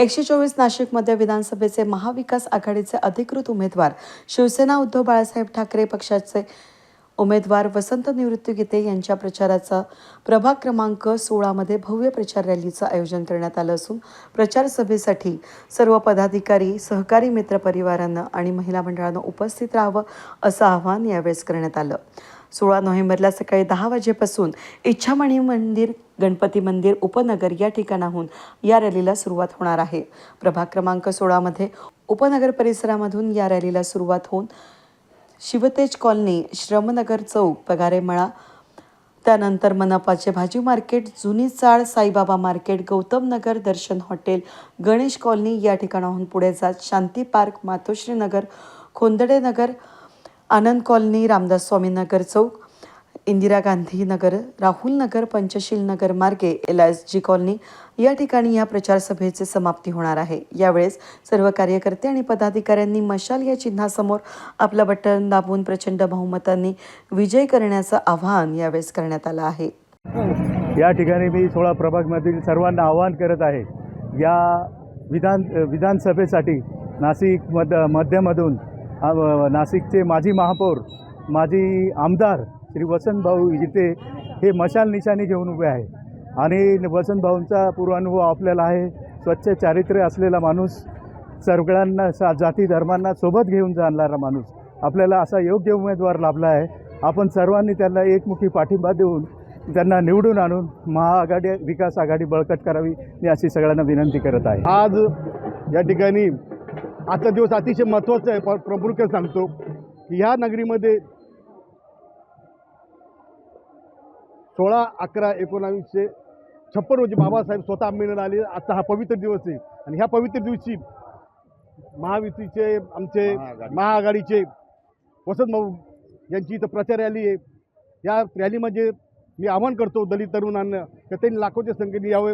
एकशे चोवीस नाशिकमध्ये विधानसभेचे महाविकास आघाडीचे अधिकृत उमेदवार शिवसेना उद्धव बाळासाहेब ठाकरे पक्षाचे उमेदवार वसंत निवृत्ती गीते यांच्या प्रचाराचा प्रभाग क्रमांक सोळामध्ये भव्य प्रचार रॅलीचं आयोजन करण्यात आलं असून प्रचार सभेसाठी सर्व पदाधिकारी सहकारी मित्रपरिवारांना आणि महिला मंडळानं उपस्थित राहावं असं आवाहन यावेळेस करण्यात आलं. सोळा नोव्हेंबरला सकाळी दहा वाजेपासून इच्छामणी मंदिर गणपती मंदिर उपनगर या ठिकाणाहून या रॅलीला सुरुवात होणार आहे. प्रभाग क्रमांक सोळामध्ये उपनगर परिसरामधून या रॅलीला सुरुवात होऊन शिवतेज कॉलनी श्रमनगर चौक पगारे मळा त्यानंतर मनपाचे भाजी मार्केट जुनी चाळ Saibaba market Gautam Nagar Darshan hotel Ganesh colony या ठिकाणाहून पुढे जात शांती पार्क मातोश्री नगर खोंदडे नगर आनंद कॉलनी रामदास स्वामीनगर चौक इंदिरा गांधी नगर राहुल नगर पंचशील नगर मार्गे एल एस जी कॉलनी या ठिकाणी या प्रचारसभेचे समाप्ती होणार आहे. यावेळेस सर्व कार्यकर्ते आणि पदाधिकाऱ्यांनी मशाल या चिन्हासमोर आपलं बटन दाबून प्रचंड बहुमतांनी विजय करण्याचं आवाहन यावेळेस करण्यात आलं आहे. या ठिकाणी मी सोळा प्रभागमधील सर्वांना आवाहन करत आहे. या विधान विधानसभेसाठी नाशिक मध मध्यमधून नाशिकचे माजी महापौर माजी आमदार श्री वसंतभाऊ इथे हे मशाल निशाणी घेऊन उभे आहे. आणि वसंतभाऊंचा पूर्वानुभव आपल्याला आहे. स्वच्छ चारित्र्य असलेला माणूस सगळ्यांना सा जाती धर्मांना सोबत घेऊन जाणारा माणूस आपल्याला असा योग्य उमेदवार लाभला आहे. आपण सर्वांनी त्यांना एकमुखी पाठिंबा देऊन त्यांना निवडून आणून महाआघाडी विकास आघाडी बळकट करावी मी अशी सगळ्यांना विनंती करत आहे. आज या ठिकाणी आजचा दिवस अतिशय महत्त्वाचा आहे. प्रमुख सांगतो की ह्या नगरीमध्ये सोळा अकरा एकोणावीसशे छप्पन रोजी बाबासाहेब स्वतः आंबेडकर आले. आजचा हा पवित्र दिवस आहे. आणि ह्या पवित्र दिवशी महायुतीचे आमचे महाआघाडीचे वसंत भाऊ यांची इथं प्रचार रॅली आहे. या रॅलीमध्ये मी आवाहन करतो दलित तरुणांना की त्यांनी लाखोच्या संख्येने यावे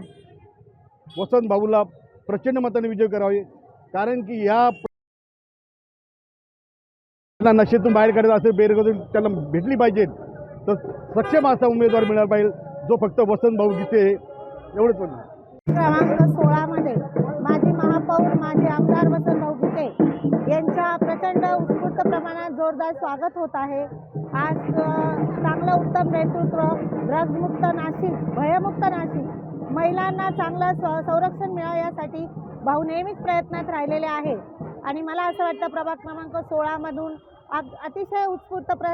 वसंत भाऊला प्रचंड मताने विजय करावे. कारण की या नशेतून बाहेर काढायचं असेल बेरोजगारी त्याला भेटली पाहिजेत तर सक्षम असा उमेदवार मिळाला पाहिजे जो फक्त वसंत भाऊ गीते एवढंच क्रमांक सोळामध्ये माजी महापौर माजी आमदार वसंतभाऊ गीते यांच्या प्रचंड उत्स्फूर्त प्रमाणात जोरदार स्वागत होत आहे. आज चांगलं उत्तम नेतृत्व ड्रग्जमुक्त नाशिक भयमुक्त नाशिक महिलांना चांगलं स संरक्षण मिळावं यासाठी भाऊ नेहमीच प्रयत्नात राहिलेले आहे आणि मला असं वाटतं प्रभाग क्रमांक सोळामधून अग अतिशय उत्स्फूर्त प्र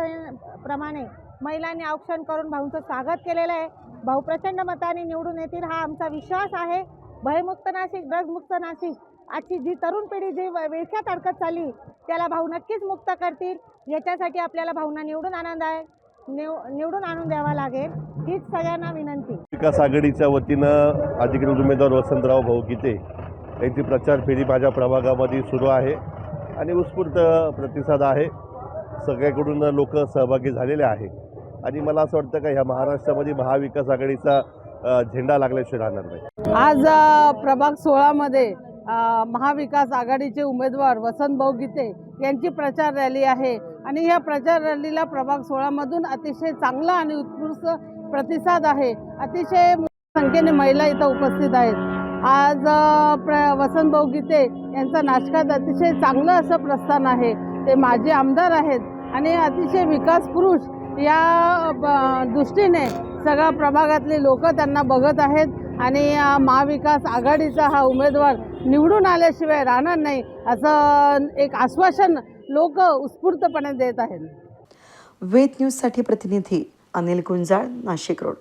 प्रमाणे महिलांनी औक्षण करून भाऊंचं स्वागत केलेलं आहे. भाऊ प्रचंड मताने निवडून येतील हा आमचा विश्वास आहे. भयमुक्त नाशिक ड्रग्जमुक्त नाशिक आजची जी तरुण पिढी जी व- विळख्यात अडकत चालली त्याला भाऊ नक्कीच मुक्त करतील. याच्यासाठी आपल्याला भाऊंना निवडून आनंद आहे. निव निवडून आणून द्यावा लागेल. हीच सगळ्यांना विनंती. विकास आघाडीच्या वतीनं अधिकृत उमेदवार वसंतराव भाऊ गीते त्यांची प्रचार फेरी माझ्या प्रभागामध्ये सुरू आहे आणि उत्स्फूर्त प्रतिसाद आहे. सगळ्याकडून लोक सहभागी झालेले आहे. आणि मला असं वाटतं का ह्या महाराष्ट्रामध्ये महाविकास आघाडीचा झेंडा लागल्याशिवाय राहणार नाही. आज प्रभाग सोळामध्ये महाविकास आघाडीचे उमेदवार वसंतभाऊ गीते यांची प्रचार रॅली आहे. आणि या प्रचार रॅलीला प्रभाग सोळामधून अतिशय चांगला आणि उत्कृष्ट प्रतिसाद आहे. अतिशय संख्येने महिला इथं उपस्थित आहेत. आज प्र वसंतभाऊ गीते यांचं नाशकात अतिशय चांगलं असं प्रस्थान आहे. ते माजी आमदार आहेत आणि अतिशय विकास पुरुष या दृष्टीने सगळ्या प्रभागातले लोक त्यांना बघत आहेत आणि महाविकास आघाडीचा हा उमेदवार निवडून आल्याशिवाय राहणार नाही असं एक आश्वासन लोक उत्स्फूर्तपणे देत आहेत. वेद न्यूजसाठी प्रतिनिधी अनिल गुंजाळ नाशिक रोड.